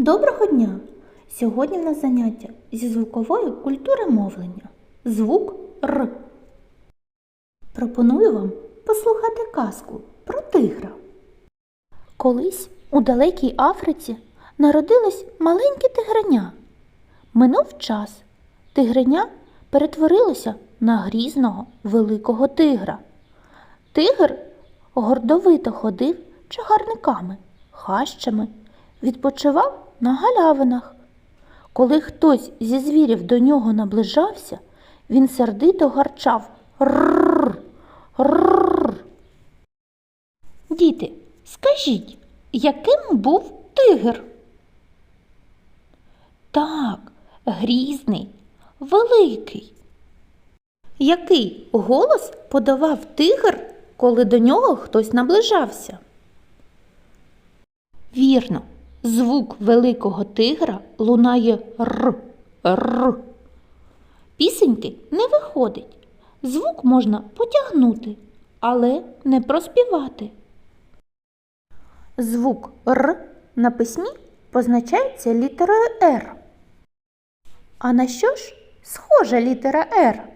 Доброго дня! Сьогодні в нас заняття зі звукової культури мовлення. Звук Р. Пропоную вам послухати казку про тигра. Колись у далекій Африці народилось маленьке тигреня. Минув час. Тигреня перетворилося на грізного великого тигра. Тигр гордовито ходив чагарниками, хащами, відпочивав на галявинах. Коли хтось зі звірів до нього наближався, він сердито гарчав Рррр. Діти, скажіть, яким був тигр? Так, грізний, великий. Який голос подавав тигр, коли до нього хтось наближався? Вірно, звук великого тигра лунає р, р. Пісеньки не виходить. Звук можна потягнути, але не проспівати. Звук р на письмі позначається літерою Р. А на що ж схожа літера Р?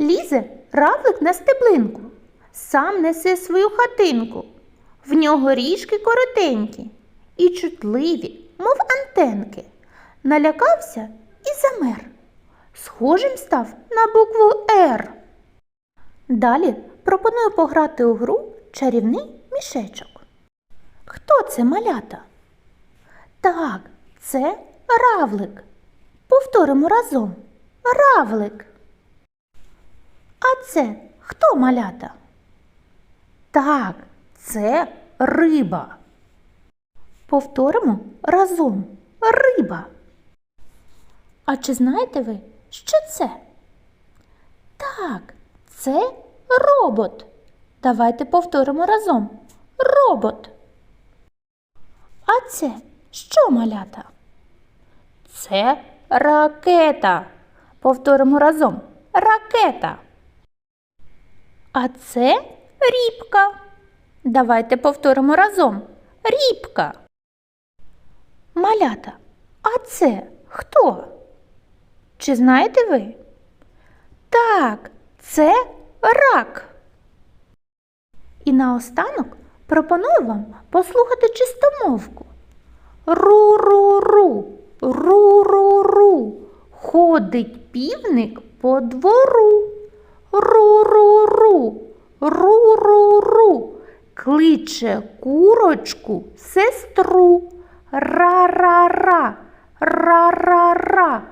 Лізе равлик на стеблинку, сам несе свою хатинку. В нього ріжки коротенькі і чутливі, мов антенки. Налякався і замер. Схожим став на букву Р. Далі пропоную пограти у гру чарівний мішечок. Хто це малята? Так, це равлик. Повторимо разом. Равлик. А це хто малята? Так, це риба. Повторимо разом риба. А чи знаєте ви, що це? Так, це робот. Давайте повторимо разом. Робот. А це що малята? Це ракета. Повторимо разом. Ракета. А це рібка. Давайте повторимо разом. Рібка. Малята. А це хто? Чи знаєте ви? Так, це рак. І наостанок пропоную вам послухати чистомовку. Ру-ру-ру, ру-ру-ру, ходить півник по двору. Ру-ру-ру, ру-ру-ру, кличе курочку сестру. Ра-ра-ра, ра-ра-ра,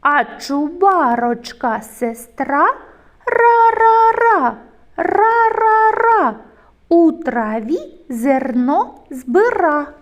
а чубарочка сестра ра-ра-ра, ра-ра-ра, у траві зерно збира.